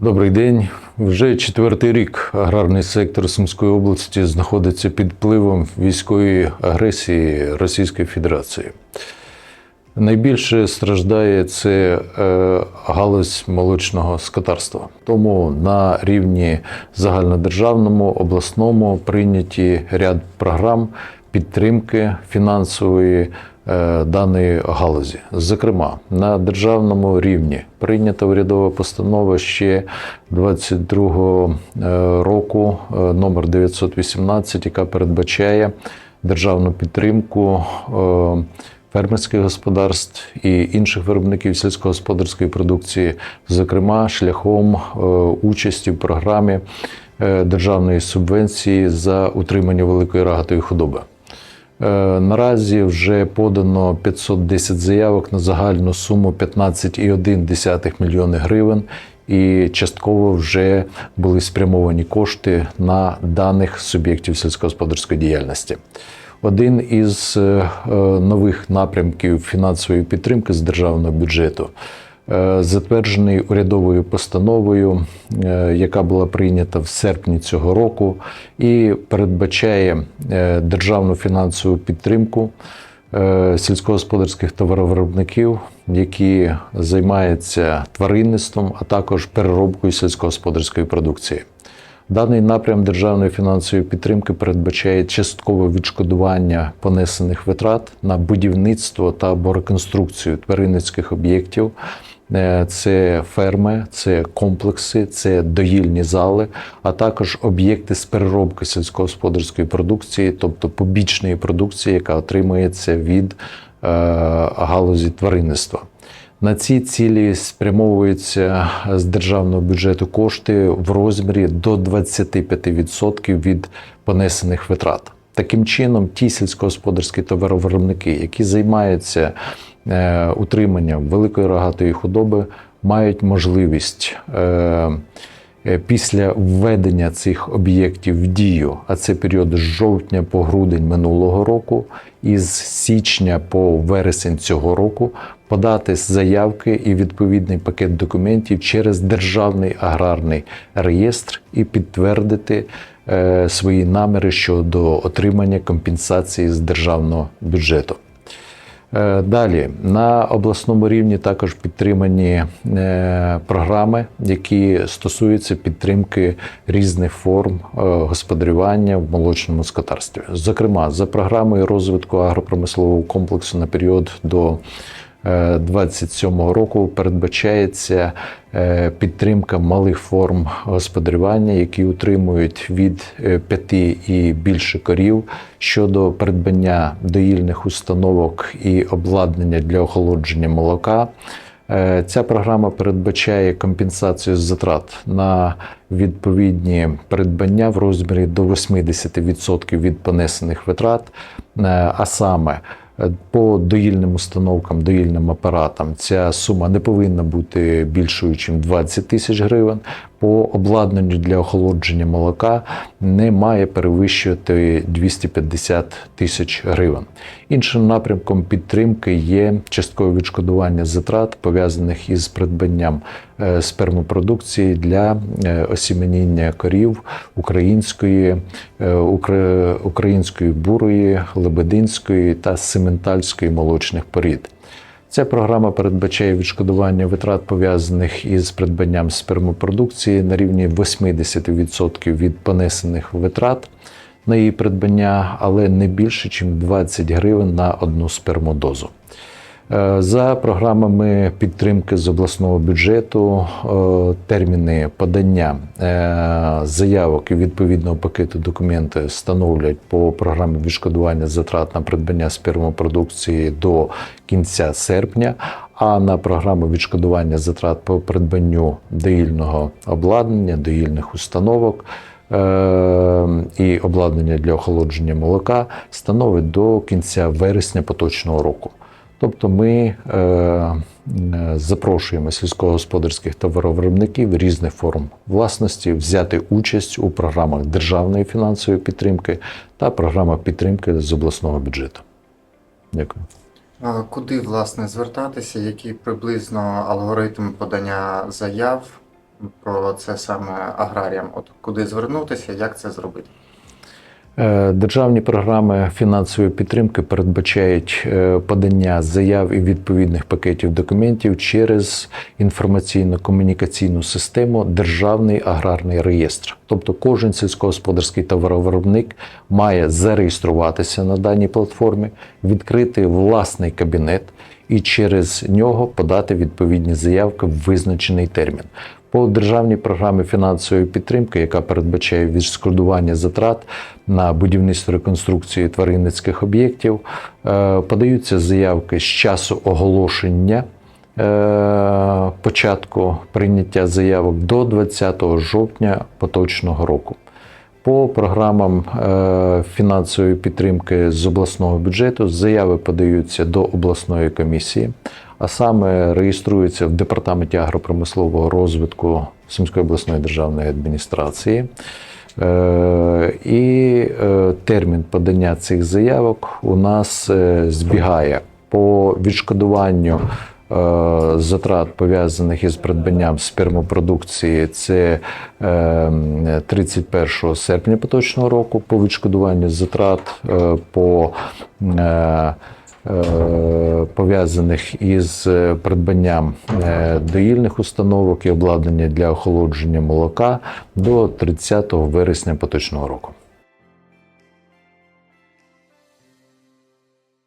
Добрий день. Вже четвертий рік аграрний сектор Сумської області знаходиться під впливом військової агресії Російської Федерації. Найбільше страждає це е, галузь молочного скотарства. Тому на рівні загальнодержавному, обласному прийняті ряд програм підтримки фінансової даної галузі. Зокрема, на державному рівні прийнята урядова постанова ще 22 року е, номер 918, яка передбачає державну підтримку. е, фермерських господарств і інших виробників сільськогосподарської продукції, зокрема шляхом е, участі в програмі е, державної субвенції за утримання великої рогатої худоби. Е, Наразі вже подано 510 заявок на загальну суму 15,1 мільйони гривень, і частково вже були спрямовані кошти на даних суб'єктів сільськогосподарської діяльності. Один із е, е, нових напрямків фінансової підтримки з державного бюджету затверджений урядовою постановою, е, яка була прийнята в серпні цього року, і передбачає е, державну фінансову підтримку е, сільськогосподарських товаровиробників, які займаються тваринництвом, а також переробкою сільськогосподарської продукції. Даний напрям державної фінансової підтримки передбачає часткове відшкодування понесених витрат на будівництво та або реконструкцію тваринницьких об'єктів. Е, Це ферми, це комплекси, це доїльні зали, а також об'єкти з переробки сільськогосподарської продукції, тобто побічної продукції, яка отримується від е, галузі тваринництва. На ці цілі спрямовуються з державного бюджету кошти в розмірі до 25% від понесених витрат. Таким чином, ті сільськогосподарські товаровиробники, які займаються е, утриманням великої рогатої худоби, мають можливість е, е, після введення цих об'єктів в дію, а це період з жовтня по грудень минулого року, і з січня по вересень цього року подати заявки і відповідний пакет документів через державний аграрний реєстр і підтвердити свої наміри щодо отримання компенсації з державного бюджету. Е, Далі на обласному рівні також підтримані е, програми, які стосуються підтримки різних форм е, господарювання в молочному скотарстві. Зокрема, за програмою розвитку агропромислового комплексу на період до 27 року передбачається е, підтримка малих форм господарювання, які утримують від 5 і більше корів щодо придбання доїльних установок і обладнання для охолодження молока. Е, Ця програма передбачає компенсацію затрат на відповідні придбання в розмірі до 80% від понесених витрат, Е, а саме е, по доїльним установкам, доїльним апаратам ця сума не повинна бути більшою, ніж 20 тисяч гривень. По обладнанню для охолодження молока не має перевищувати 250 тисяч гривень. Іншим напрямком підтримки є часткове відшкодування затрат, пов'язаних із придбанням е, спермопродукції для е, осіменіння корів української, е, української бурої, лебединської та сементальської молочних порід. Ця програма передбачає відшкодування витрат, пов'язаних із придбанням спермопродукції на рівні 80% від понесених витрат на її придбання, але не більше, ніж 20 гривень на одну спермодозу. Е, За програмами підтримки з обласного бюджету е, терміни подання е, заявок і відповідного пакету документів становлять по програмі відшкодування затрат на придбання спермопродукції до кінця серпня. А на програму відшкодування затрат по придбанню доїльного обладнання, доїльних установок і обладнання для охолодження молока становить до кінця вересня поточного року. Тобто ми е, запрошуємо сільськогосподарських товаровиробників різних форм власності взяти участь у програмах державної фінансової підтримки та програмах підтримки з обласного бюджету. Дякую. А Куди власне звертатися? Який приблизно алгоритм подання заяв? про це саме аграріям. От куди звернутися, як це зробити? Е, Державні програми фінансової підтримки передбачають е, подання заяв і відповідних пакетів документів через інформаційно-комунікаційну систему Державний аграрний реєстр. Тобто кожен сільськогосподарський товаровиробник має зареєструватися на даній платформі, відкрити власний кабінет і через нього подати відповідні заявки в визначений термін. По державній програмі фінансової підтримки, яка передбачає відшкодування затрат на будівництво реконструкції тваринницьких об'єктів, е, подаються заявки з часу оголошення е, початку прийняття заявок до 20 жовтня поточного року. По програмам е, фінансової підтримки з обласного бюджету заяви подаються до обласної комісії, а саме реєструються в департаменті агропромислового розвитку Сумської обласної державної адміністрації. Е, І е, термін подання цих заявок у нас збігає по відшкодуванню затрат пов'язаних із придбанням спермопродукції. Це е, 31 серпня поточного року. По відшкодуванню затрат е, по е, е, пов'язаних із е, придбанням е, доїльних установок і обладнання для охолодження молока до 30 вересня поточного року.